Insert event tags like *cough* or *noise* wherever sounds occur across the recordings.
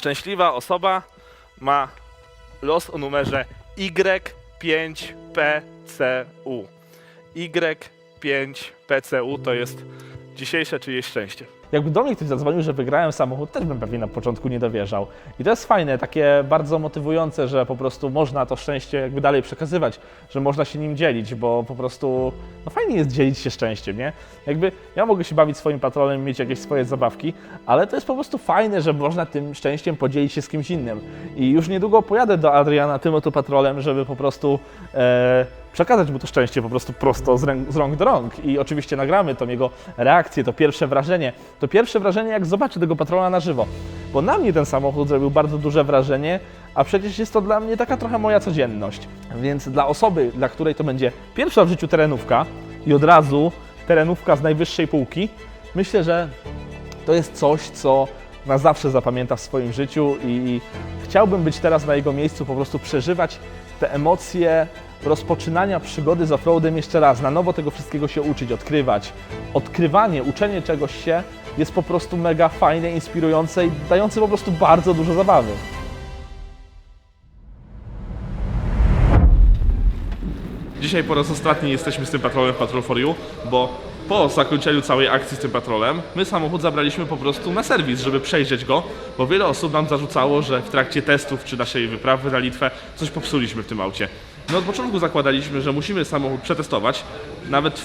Szczęśliwa osoba ma los o numerze Y5PCU. Y5PCU to jest dzisiejsze czyjeś szczęście. Jakby do mnie ktoś zadzwonił, że wygrałem samochód, też bym pewnie na początku nie dowierzał. I to jest fajne, takie bardzo motywujące, że po prostu można to szczęście jakby dalej przekazywać, że można się nim dzielić, bo po prostu no fajnie jest dzielić się szczęściem, nie? Jakby ja mogę się bawić swoim patrolem, mieć jakieś swoje zabawki, ale to jest po prostu fajne, że można tym szczęściem podzielić się z kimś innym. I już niedługo pojadę do Adriana tym oto patrolem, żeby po prostu e, przekazać mu to szczęście po prostu prosto z, ręk, z rąk do rąk. I oczywiście nagramy tą jego reakcję, to pierwsze wrażenie. To pierwsze wrażenie, jak zobaczę tego patrola na żywo. Bo na mnie ten samochód zrobił bardzo duże wrażenie, a przecież jest to dla mnie taka trochę moja codzienność. Więc dla osoby, dla której to będzie pierwsza w życiu terenówka i od razu terenówka z najwyższej półki, myślę, że to jest coś, co na zawsze zapamięta w swoim życiu i chciałbym być teraz na jego miejscu, po prostu przeżywać te emocje rozpoczynania przygody z offroadem jeszcze raz, na nowo tego wszystkiego się uczyć, odkrywać. Odkrywanie, uczenie czegoś się jest po prostu mega fajne, inspirujące i dające po prostu bardzo dużo zabawy. Dzisiaj po raz ostatni jesteśmy z tym patrolem w Patrol for You, bo po zakończeniu całej akcji z tym patrolem, my samochód zabraliśmy po prostu na serwis, żeby przejrzeć go, bo wiele osób nam zarzucało, że w trakcie testów czy naszej wyprawy na Litwę coś popsuliśmy w tym aucie. My od początku zakładaliśmy, że musimy samochód przetestować, nawet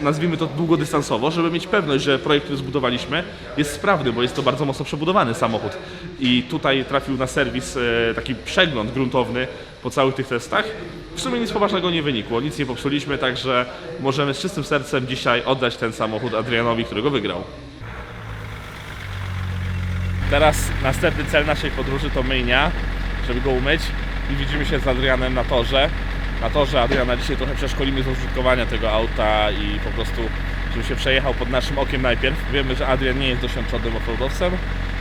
nazwijmy to długodystansowo, żeby mieć pewność, że projekt, który zbudowaliśmy jest sprawny, bo jest to bardzo mocno przebudowany samochód. I tutaj trafił na serwis e, taki przegląd gruntowny po całych tych testach. W sumie nic poważnego nie wynikło, nic nie popsuliśmy, także możemy z czystym sercem dzisiaj oddać ten samochód Adrianowi, którego wygrał. Teraz następny cel naszej podróży to myjnia, żeby go umyć i widzimy się z Adrianem na torze. Na torze Adriana dzisiaj trochę przeszkolimy z użytkowania tego auta i po prostu, żeby się przejechał pod naszym okiem najpierw. Wiemy, że Adrian nie jest doświadczonym offroadowcem,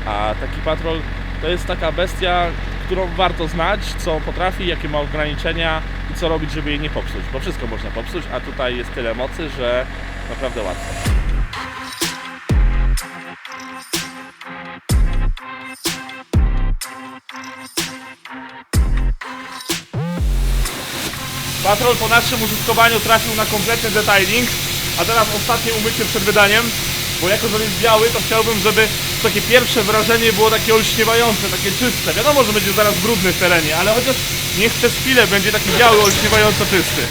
a taki patrol to jest taka bestia, którą warto znać, co potrafi, jakie ma ograniczenia co robić, żeby jej nie popsuć, bo wszystko można popsuć, a tutaj jest tyle mocy, że naprawdę łatwo. Patrol po naszym użytkowaniu trafił na kompletny detailing, a teraz ostatnie umycie przed wydaniem, bo jako, że jest biały, to chciałbym, żeby takie pierwsze wrażenie było takie olśniewające, takie czyste. Wiadomo, że będzie zaraz brudny w terenie, ale chociaż niech przez chwilę będzie taki biały, olśniewająco czysty.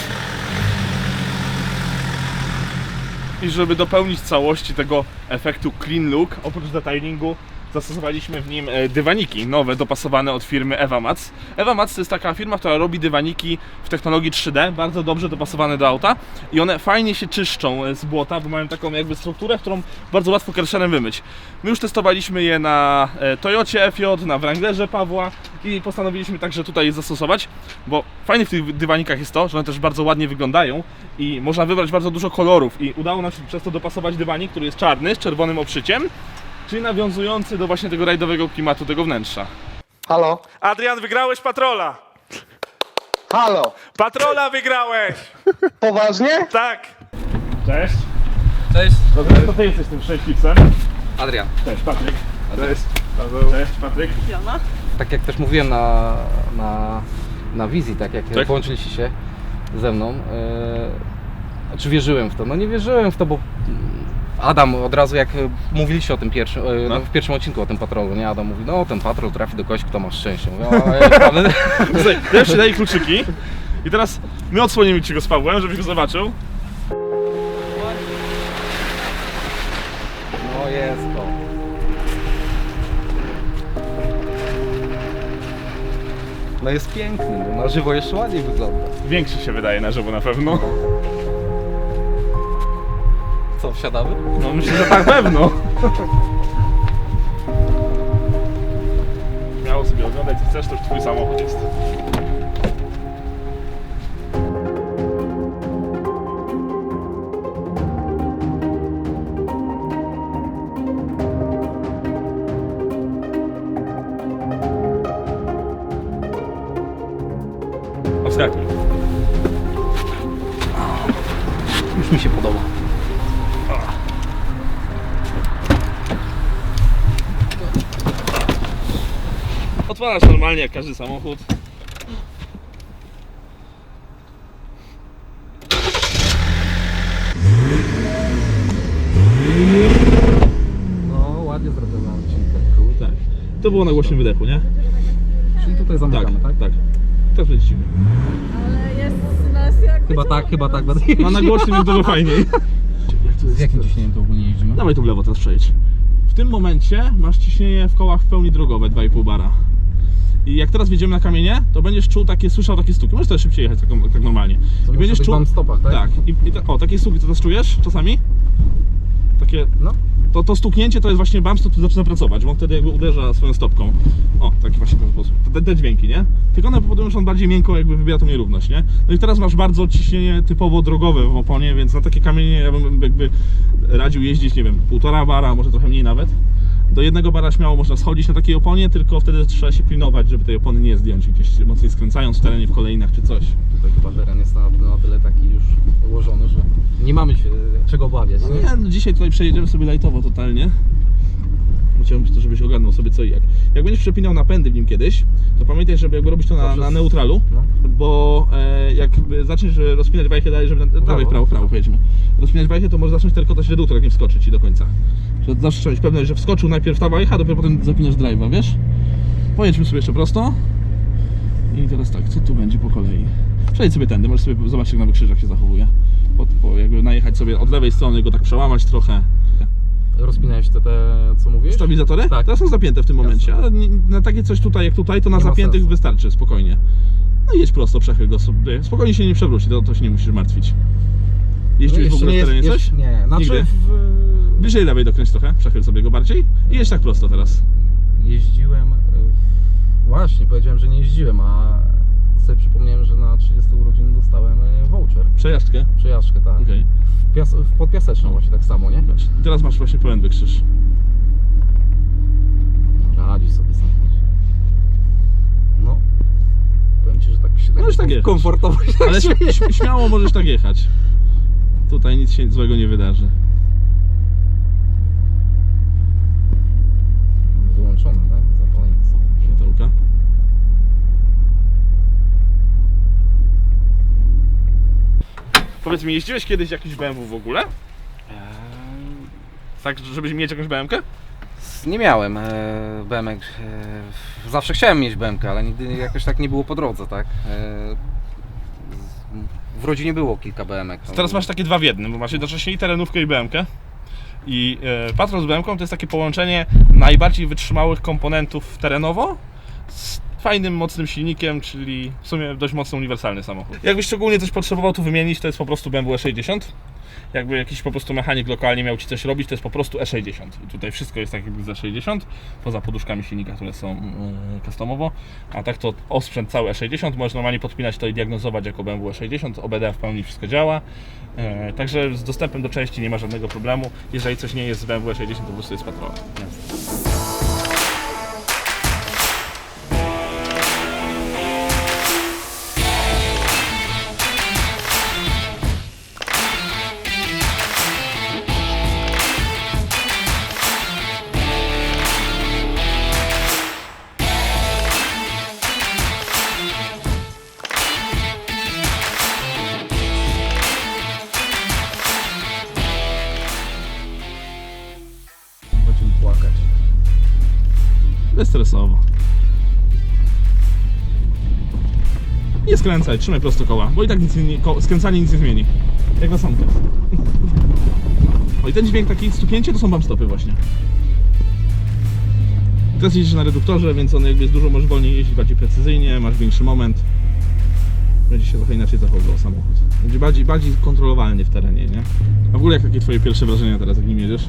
I żeby dopełnić całości tego efektu clean look, oprócz detailingu zastosowaliśmy w nim e, dywaniki nowe, dopasowane od firmy Evamats. Evamats to jest taka firma, która robi dywaniki w technologii 3D, bardzo dobrze dopasowane do auta i one fajnie się czyszczą e, z błota, bo mają taką jakby strukturę, którą bardzo łatwo kerszenem wymyć. My już testowaliśmy je na e, Toyocie FJ, na Wranglerze Pawła i postanowiliśmy także tutaj je zastosować, bo fajne w tych dywanikach jest to, że one też bardzo ładnie wyglądają i można wybrać bardzo dużo kolorów i udało nam się przez to dopasować dywanik, który jest czarny z czerwonym obszyciem, czyli nawiązujący do właśnie tego rajdowego klimatu tego wnętrza. Halo? Adrian, wygrałeś patrola! Halo? Patrola wygrałeś! *laughs* Poważnie? Tak! Cześć! Cześć, Dobrze, to ty jesteś tym szczęśliwcem. Adrian. Cześć, Patryk. Cześć. Cześć, Patryk. Tak jak też mówiłem na, na, na wizji, tak jak Tak. połączyliście się ze mną, e, czy wierzyłem w to? No nie wierzyłem w to, bo Adam od razu jak e, mówiliście o tym pierwszym, e, No. no. w pierwszym odcinku o tym patrolu, nie? Adam mówi, no ten patrol trafi do kogoś, kto ma szczęście. Mówię, ja? *laughs* Słuchaj, teraz ci daję kluczyki i teraz my odsłonimy ci go z Pawłem, żebyś go zobaczył. No jest to. No jest piękny, no, na żywo jeszcze ładniej wygląda. Większy się wydaje na żywo na pewno. Co, wsiadamy? No myślę, że tak pewno. Śmiało sobie oglądaj co chcesz, to już twój samochód jest. Normalnie jak każdy samochód. No, ładnie zrobiona odcinka. Tak. To było na głośnym wydechu, nie? Czyli tutaj zamykamy, tak? tak. Teraz lecimy. Ale jest nas jak Chyba tak, chyba tak. No na głośnym jest dużo fajniej. Z jakim ciśnieniem to ogólnie jeździmy? Dawaj tu w lewo teraz przejdź. W tym momencie masz ciśnienie w kołach w pełni drogowe 2,5 bara. I jak teraz wjedziemy na kamienie, to będziesz czuł takie, słyszał takie stuki. Możesz też szybciej jechać tak, tak normalnie. I będziesz czuł. stopach, tak? Tak. I, i ta, o, takie stuki to też czujesz czasami? Takie. No. To, to stuknięcie to jest właśnie bumps, to tu zaczyna pracować, bo on wtedy jakby uderza swoją stopką. O, taki właśnie ten sposób. Te, te dźwięki, nie? Tylko one powodują, że on bardziej miękko jakby wybiera tą nierówność, nie? No i teraz masz bardzo ciśnienie typowo drogowe w oponie, więc na takie kamienie ja bym jakby radził jeździć, nie wiem, półtora bara, może trochę mniej nawet. Do jednego bara śmiało można schodzić na takiej oponie, tylko wtedy trzeba się pilnować, żeby tej opony nie zdjąć gdzieś mocniej skręcając w terenie, w kolejnach czy coś. Tutaj chyba teren jest na, na tyle taki już ułożony, że nie mamy się czego obawiać. No Nie? no dzisiaj tutaj przejedziemy sobie lightowo totalnie. Chciałbym to, żebyś ogarnął sobie co i jak. Jak będziesz przepinał napędy w nim kiedyś, to pamiętaj, żeby jakby robić to na, na neutralu, No. bo e, jakby zaczniesz e, rozpinać wajchę dalej, żeby... Na, prawo, w prawo pojedźmy. Rozpinać wajchę, to może zacząć terkotać reduktor, jak nie wskoczy ci do końca. Że mieć pewność, że wskoczył najpierw ta wajcha, dopiero potem zapinasz drive'a, wiesz? Pojedźmy sobie jeszcze prosto. I teraz tak, co tu będzie po kolei? Przejdź sobie tędy, możesz sobie zobaczyć jak na wykrzyżach się zachowuje. Po, po, jakby najechać sobie od lewej strony, go tak przełamać trochę. Rozpinałeś te, te co mówisz? Stabilizatory? Tak. Teraz są zapięte w tym momencie, ale nie, na takie coś tutaj jak tutaj, to na Nie zapiętych wystarczy, spokojnie. No i jedź prosto, przechyl go sobie. Spokojnie się nie przewróci, to, to się nie musisz martwić. Jeździłeś w jeszcze ogóle w nie terenie coś? Nie, znaczy Nigdy? w, Bliżej lewej dokręć trochę, przechyl sobie go bardziej i jedź tak prosto teraz. jeździłem. e, Właśnie, powiedziałem, że nie jeździłem, a sobie przypomniałem, że na 30 urodziny dostałem e, voucher. Przejażdżkę. Przejażdżkę, tak. Okej. W, pias, w podpiaseczną właśnie tak samo, nie? Zobacz. Teraz masz właśnie pełen wykrzyż. Radzi sobie samochód. No. Powiem Ci, że tak się Możesz tak jechać. komfortowo się Ale tak śm- śm- śmiało możesz tak jechać. Tutaj nic się złego nie wydarzy. Wyłączone, tak? Zapalenie są. Światełka. Powiedz mi, jeździłeś kiedyś jakiś BMW w ogóle? Tak, żebyś mieć jakąś BMW? Nie miałem e, BMX. E, zawsze chciałem mieć BMK, ale nigdy jakoś tak nie było po drodze, tak? E, w rodzinie było kilka BMK. Teraz masz takie dwa w jednym, bo masz jednocześnie i terenówkę i BMK. I e, patrol z BMK to jest takie połączenie najbardziej wytrzymałych komponentów terenowo z fajnym, mocnym silnikiem, czyli w sumie dość mocno uniwersalny samochód. Jakbyś szczególnie coś potrzebował tu wymienić, to jest po prostu BMW E60. Jakby jakiś po prostu mechanik lokalnie miał Ci coś robić, to jest po prostu E60. I tutaj wszystko jest tak jakby za 60, poza poduszkami silnika, które są yy, customowo. A tak to osprzęt cały E60, możesz normalnie podpinać to i diagnozować jako BMW E60, OBD w pełni wszystko działa. E, Także z dostępem do części nie ma żadnego problemu. Jeżeli coś nie jest z BMW E60, to po prostu jest patrol. Będziemy Bezstresowo. Nie skręcaj, trzymaj prosto koła, bo i tak nic nie, ko, skręcanie nic nie zmieni. Jak na samkę. O i ten dźwięk taki stuknięcie to są wam stopy właśnie. Teraz jeździsz na reduktorze, więc on jakby jest dużo, możesz wolniej jeździć bardziej precyzyjnie, masz większy moment. Będzie się trochę inaczej zachowywał samochód. Będzie bardziej, bardziej kontrolowalnie w terenie, nie? A w ogóle jak takie twoje pierwsze wrażenia teraz, jak nim jedziesz?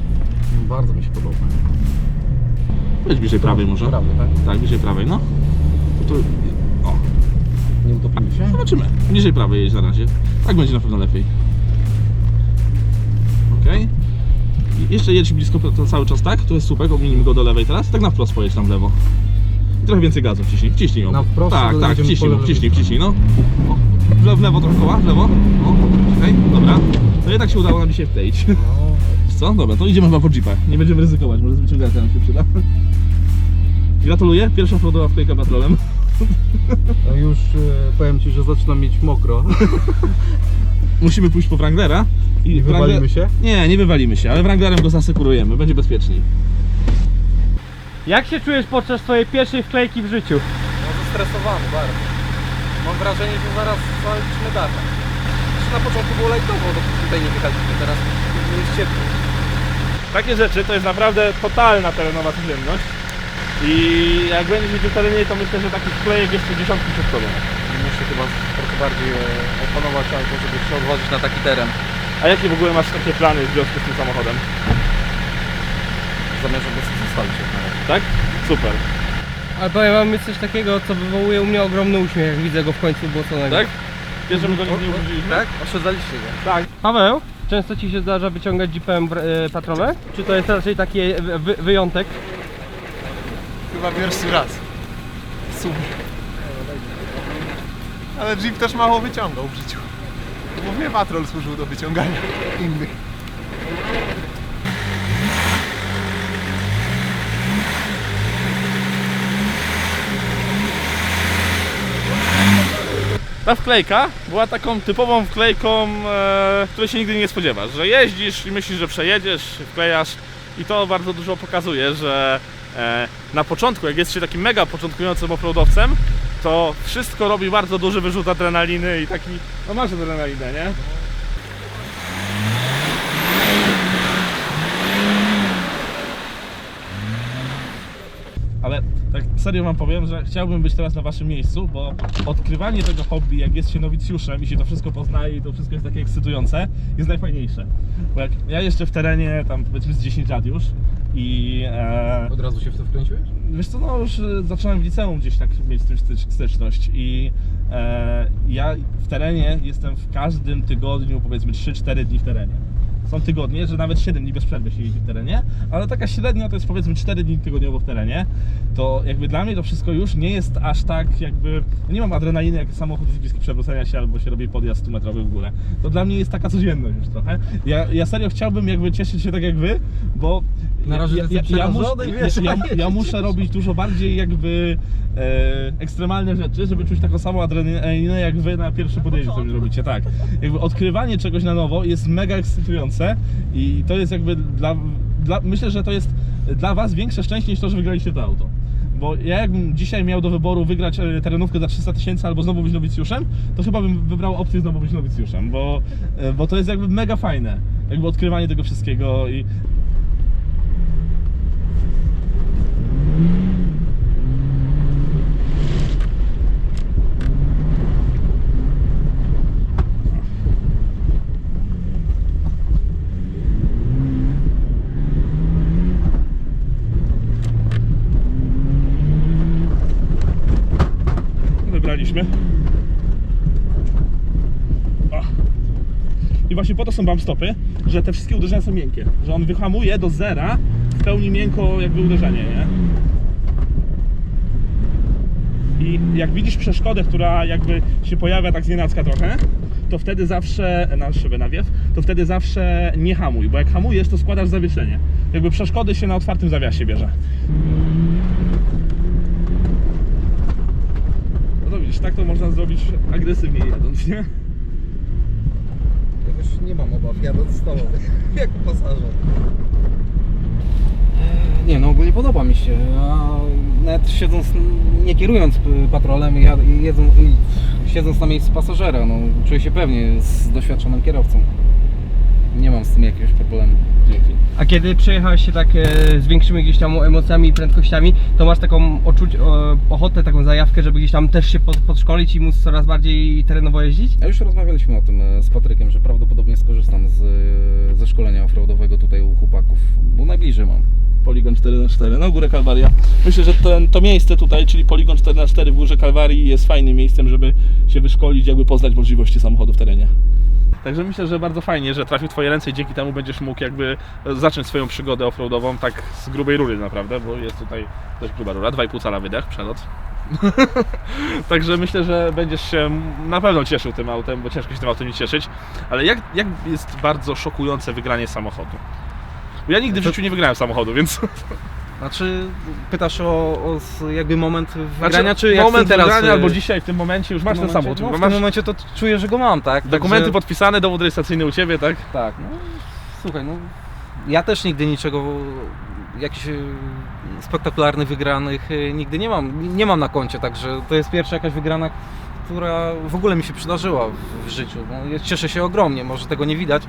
Bardzo mi się podoba. Weź bliżej prawej może. Prawej, tak? Tak, bliżej prawej, no. To o, Nie utopimy się? zobaczymy. Bliżej prawej jeźdź na razie. Tak będzie na pewno lepiej. Okej. I Jeszcze jedź blisko to cały czas tak, tu jest słupek, ominimy go do lewej teraz. Tak na wprost pojedź tam w lewo. I trochę więcej gazu wciśnij, wciśnij ją. Na wprost, Tak, tak, wciśnij, wciśnij, wciśnij, no. O, w lewo, w lewo trochę koła, w lewo. O, okej, dobra. To jednak się udało nam dzisiaj wteić. No, Co? Dobra, to idziemy chyba po jeepach. Nie będziemy ryzykować, może z wyciągającym nam się przyda. Gratuluję, pierwsza offroadowa wklejka patrolem. No już powiem Ci, że zaczynam mieć mokro. *laughs* Musimy pójść po Wranglera. I Wrangler- się? Nie, nie wywalimy się, ale Wranglerem go zasekurujemy, będzie bezpieczniej. Jak się czujesz podczas swojej pierwszej wklejki w życiu? No zestresowany bardzo. Mam wrażenie, że zaraz zaliczymy datę. Znaczy na początku było lajtowo, dopóki tutaj nie wychaliśmy, teraz jest ciepło. Takie rzeczy to jest naprawdę totalna terenowa codzienność. I jak będziesz w terenie, to myślę, że takich wklejek jeszcze dziesiątki przed tobą. Muszę chyba trochę bardziej e, opanować auto, żeby się odważyć na taki teren. A jakie w ogóle masz takie plany w związku z tym samochodem? Zamierzam go sobie zostawić jak na razie. Tak? Super. Ale powiem wam jest coś takiego, co wywołuje u mnie ogromny uśmiech, jak widzę go w końcu błoconego. Tak? Wiesz, że my go nigdy nie użyliśmy? Tak? Oszczędzaliście go. Tak. Paweł, często ci się zdarza wyciągać jeepem e, patrole? Czy to jest raczej taki e, wy, wyjątek? Chyba pierwszy raz. W sumie. Ale Jeep też mało wyciągał w życiu. Głównie patrol służył do wyciągania innych. Ta wklejka była taką typową wklejką, e, której się nigdy nie spodziewasz, że jeździsz i myślisz, że przejedziesz, wklejasz i to bardzo dużo pokazuje, że e, na początku, jak jest się takim mega początkującym offroadowcem, to wszystko robi bardzo duży wyrzut adrenaliny i taki, no masz adrenalinę, nie? Ale tak serio wam powiem, że chciałbym być teraz na waszym miejscu, bo odkrywanie tego hobby, jak jest się nowicjuszem i się to wszystko poznaje i to wszystko jest takie ekscytujące, jest najfajniejsze. Bo jak ja jeszcze w terenie, tam powiedzmy z 10 lat już i e, Od razu się w to wkręciłeś? Wiesz co, no już y, zacząłem w liceum gdzieś tak mieć z tym stycz- styczność i e, ja w terenie jestem w każdym tygodniu powiedzmy 3-4 dni w terenie. Są tygodnie, że nawet 7 dni bez przerwy się jeździ w terenie, ale taka średnia to jest powiedzmy 4 dni tygodniowo w terenie. To jakby dla mnie to wszystko już nie jest aż tak jakby... ja Nie mam adrenaliny jak samochód jest bliski przewrócenia się albo się robi podjazd 100 metrowy w górę. To dla mnie jest taka codzienność już trochę. Ja, ja serio chciałbym jakby cieszyć się tak jak wy, bo Na razie ja, ja, ja, mus, ja, *laughs* ja, muszę robić dużo bardziej jakby e, ekstremalne rzeczy, żeby czuć taką samą adrenalinę jak wy na pierwszym podjeździe, co mi robicie, tak. Jakby odkrywanie czegoś na nowo jest mega ekscytujące i to jest jakby dla, dla myślę, że to jest dla was większe szczęście niż to, że wygraliście to auto. Bo ja jakbym dzisiaj miał do wyboru wygrać e, terenówkę za 300 tysięcy albo znowu być nowicjuszem, to chyba bym wybrał opcję znowu być nowicjuszem, bo, e, bo to jest jakby mega fajne. Jakby odkrywanie tego wszystkiego i wybraliśmy. O. I właśnie po to są bump stopy, że te wszystkie uderzenia są miękkie. Że on wyhamuje do zera w pełni miękko jakby uderzenie, nie? I jak widzisz przeszkodę, która jakby się pojawia tak znienacka trochę, to wtedy zawsze, na szybę nawiew, to wtedy zawsze nie hamuj, bo jak hamujesz, to składasz zawieszenie. Jakby przeszkody się na otwartym zawiasie bierze. No to widzisz, tak to można zrobić agresywnie jadąc, nie? Nie mam obaw, jadąc z tobą, *laughs* jak pasażer. Nie, no ogólnie podoba mi się. A nawet siedząc, nie kierując patrolem, ja, jedzą, siedząc na miejscu pasażera, no czuję się pewnie z doświadczonym kierowcą. Nie mam z tym jakiegoś problemu. Dzięki. A kiedy przejechałeś się tak e, z większymi gdzieś tam emocjami i prędkościami, to masz taką odczuć, e, ochotę, taką zajawkę, żeby gdzieś tam też się pod, podszkolić i móc coraz bardziej terenowo jeździć? A już rozmawialiśmy o tym e, z Patrykiem, że prawdopodobnie skorzystam z, e, ze szkolenia offroadowego tutaj u chłopaków, bo najbliżej mam. Poligon 4x4, no Górę Kalwaria. Myślę, że ten, to miejsce tutaj, czyli Poligon 4x4 w Górze Kalwarii jest fajnym miejscem, żeby się wyszkolić, jakby poznać możliwości samochodu w terenie. Także myślę, że bardzo fajnie, że trafił w Twoje ręce i dzięki temu będziesz mógł jakby zacząć swoją przygodę offroadową tak z grubej rury naprawdę, bo jest tutaj dość gruba rura, 2,5 cala wydech, przelot. *laughs* Także myślę, że będziesz się na pewno cieszył tym autem, bo ciężko się tym autem nie cieszyć. Ale jak, jak jest bardzo szokujące wygranie samochodu? Bo ja nigdy w życiu nie wygrałem samochodu, więc Znaczy, pytasz o, o jakby moment wygrania, Znaczy, czy jak moment teraz... wygrania, y, albo dzisiaj w tym momencie już masz ten samochód. No, w masz tym momencie to czuję, że go mam, tak? dokumenty Także- podpisane, dowód rejestracyjny u ciebie, tak? Tak, no słuchaj, no ja też nigdy niczego, jakichś e, spektakularnych wygranych e, nigdy nie mam, nie mam na koncie, także to jest pierwsza jakaś wygrana, która w ogóle mi się przydarzyła w, życiu. No, cieszę się ogromnie, może tego nie widać,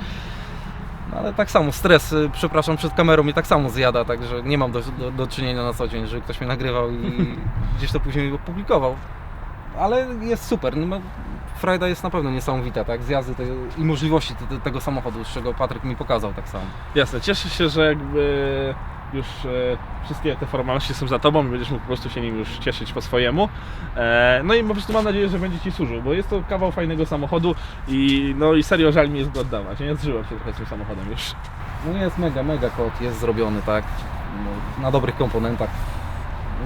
no, ale tak samo stres, e, przepraszam, przed kamerą mnie tak samo zjada, także nie mam do, do, do czynienia na co dzień, że ktoś mnie nagrywał i *laughs* gdzieś to później opublikował. Ale jest super. No, frajda jest na pewno niesamowita, tak? Zjazdy te, i możliwości te, te, tego samochodu, z czego Patryk mi pokazał tak samo. Jasne, cieszę się, że jakby już e, wszystkie te formalności są za tobą i będziesz mógł po prostu się nim już cieszyć po swojemu. E, no i po prostu mam nadzieję, że będzie ci służył, bo jest to kawał fajnego samochodu i no i serio żal mi jest go oddawać. Nie zżyłem się trochę z tym samochodem już. No jest mega, mega kod, jest zrobiony, tak? No, na dobrych komponentach.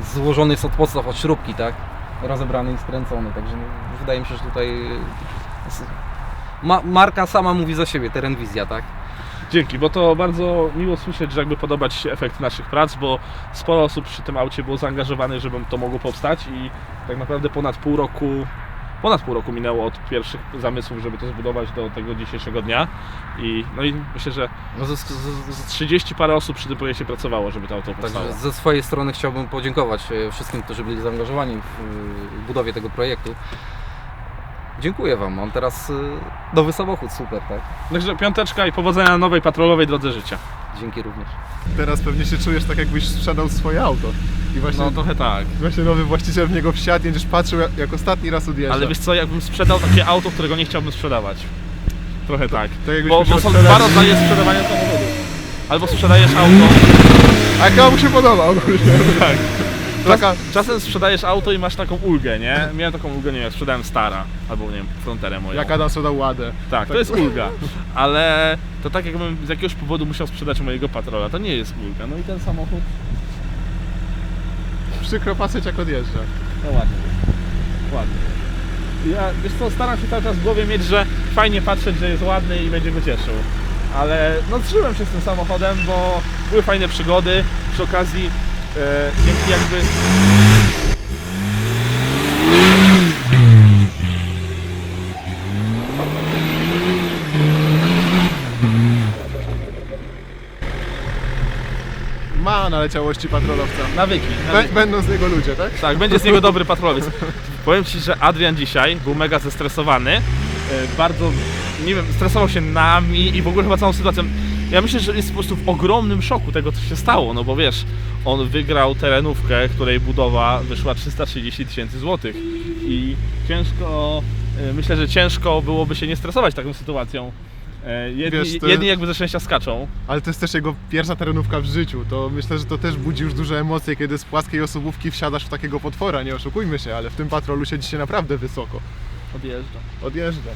Złożony jest od podstaw, od śrubki, tak? Rozebrany i skręcony, także no, wydaje mi się, że tutaj ma, marka sama mówi za siebie, Terenwizja, tak? Dzięki, bo to bardzo miło słyszeć, że jakby podoba Ci się efekt naszych prac, bo sporo osób przy tym aucie było zaangażowanych, żeby to mogło powstać i tak naprawdę ponad pół roku, ponad pół roku minęło od pierwszych zamysłów, żeby to zbudować do tego dzisiejszego dnia i no i myślę, że No, ze, ze, z 30 parę osób przy tym projekcie pracowało, żeby to auto powstało. Także ze swojej strony chciałbym podziękować e, wszystkim, którzy byli zaangażowani w budowie tego projektu. Dziękuję Wam. Mam teraz e, nowy samochód, super, tak? Także piąteczka i powodzenia na nowej patrolowej drodze życia. Dzięki również. Teraz pewnie się czujesz tak, jakbyś sprzedał swoje auto. I właśnie, No trochę tak. właśnie nowy właściciel w niego wsiadł, będziesz patrzył jak, jak ostatni raz odjeżdża. Ale wiesz co, jakbym sprzedał takie auto, którego nie chciałbym sprzedawać. Trochę tak. tak jakbyś Bo, bo musiał są sprzedać- dwa rodzaje sprzedawania samochodów. Albo sprzedajesz auto, A komu się podoba ogólnie? *laughs* tak. *laughs* Taka, Czasem sprzedajesz auto i masz taką ulgę, nie? Miałem taką ulgę, nie wiem, sprzedałem Stara, albo nie wiem, Fronterę moją. jak Adam sprzedał ładę. Tak, to jest ulga, ale to tak jakbym z jakiegoś powodu musiał sprzedać mojego patrola, to nie jest ulga. No i ten samochód, Przykro patrzeć jak odjeżdża. no ładnie, ładnie. Ja, wiesz co, staram się cały czas w głowie mieć, że fajnie patrzeć, że jest ładny i będzie go cieszył. Ale no zżyłem się z tym samochodem, bo były fajne przygody. Przy okazji e, dzięki jakby Ma naleciałości patrolowca. nawyki. Bę- nawyki. Będą z niego ludzie, tak? Tak, będzie z niego dobry patrolowiec. Powiem Ci, że Adrian dzisiaj był mega zestresowany. E, Bardzo, nie wiem, stresował się nami i w ogóle chyba całą sytuacją. Ja myślę, że jest po prostu w ogromnym szoku tego, co się stało, no bo wiesz, on wygrał terenówkę, której budowa wyszła 330 tysięcy złotych i ciężko, e, myślę, że ciężko byłoby się nie stresować taką sytuacją. E, Jedni, Wiesz, to- jedni jakby ze szczęścia skaczą. Ale to jest też jego pierwsza terenówka w życiu. To myślę, że to też budzi już duże emocje, kiedy z płaskiej osobówki wsiadasz w takiego potwora. Nie oszukujmy się, ale w tym patrolu siedzi się naprawdę wysoko. Odjeżdża. Odjeżdża.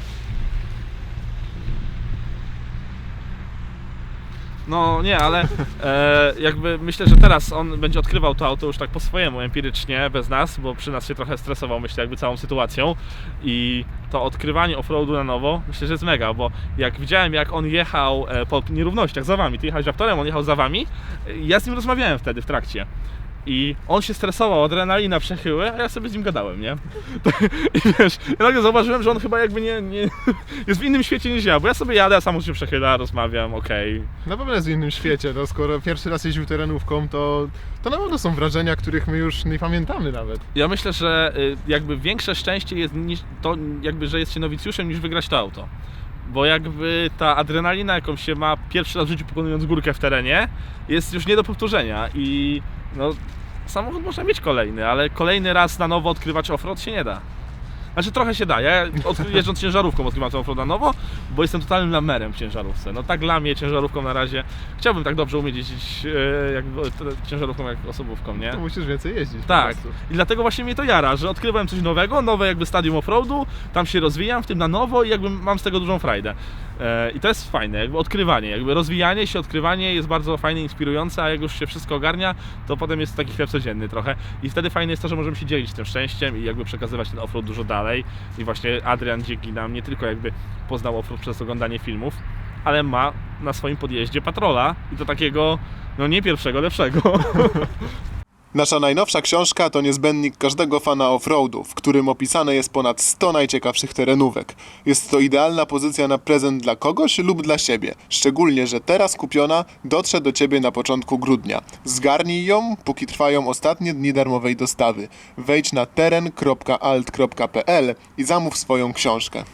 No nie, ale e, jakby myślę, że teraz on będzie odkrywał to auto już tak po swojemu, empirycznie, bez nas, bo przy nas się trochę stresował, myślę, jakby całą sytuacją i to odkrywanie offroadu na nowo, myślę, że jest mega, bo jak widziałem, jak on jechał e, po nierównościach za wami, ty jechałeś Raptorem, on jechał za wami, e, ja z nim rozmawiałem wtedy w trakcie. I on się stresował, adrenalina przechyły, a ja sobie z nim gadałem, nie? I wiesz, ja nagle zauważyłem, że on chyba jakby nie, nie jest w innym świecie niż ja, bo ja sobie jadę, a samochód się przechyla, rozmawiam, okej, Na pewno jest w innym świecie. No, skoro pierwszy raz jeździł terenówką, to, to na pewno są wrażenia, których my już nie pamiętamy nawet. Ja myślę, że y, jakby większe szczęście jest niż to, jakby, że jest się nowicjuszem, niż wygrać to auto. Bo jakby ta adrenalina, jaką się ma pierwszy raz w życiu pokonując górkę w terenie, jest już nie do powtórzenia i no, samochód można mieć kolejny, ale kolejny raz na nowo odkrywać offroad się nie da. Znaczy trochę się da. Ja *laughs* jeżdżąc ciężarówką odkrywam ten offroad na nowo, bo jestem totalnym lamerem w ciężarówce. No tak lamię ciężarówką na razie. Chciałbym tak dobrze umieć jeździć e, jak, e, ciężarówką jak osobówką, nie? To musisz więcej jeździć. Tak. I dlatego właśnie mnie to jara, że odkrywam coś nowego, nowe jakby stadium offroadu, tam się rozwijam w tym na nowo i jakby mam z tego dużą frajdę. E, I to jest fajne, jakby odkrywanie, jakby rozwijanie się, odkrywanie jest bardzo fajne, inspirujące, a jak już się wszystko ogarnia, to potem jest taki chleb codzienny trochę. I wtedy fajne jest to, że możemy się dzielić tym szczęściem i jakby przekazywać ten offroad dużo dalej. I właśnie Adrian dzięki nam nie tylko jakby poznał offroad przez oglądanie filmów, ale ma na swoim podjeździe patrola i to takiego No nie pierwszego, lepszego. *laughs* Nasza najnowsza książka to niezbędnik każdego fana offroadu, w którym opisane jest ponad 100 najciekawszych terenówek. Jest to idealna pozycja na prezent dla kogoś lub dla siebie, szczególnie, że teraz kupiona dotrze do Ciebie na początku grudnia. Zgarnij ją, póki trwają ostatnie dni darmowej dostawy. Wejdź na teren.alt.pl i zamów swoją książkę.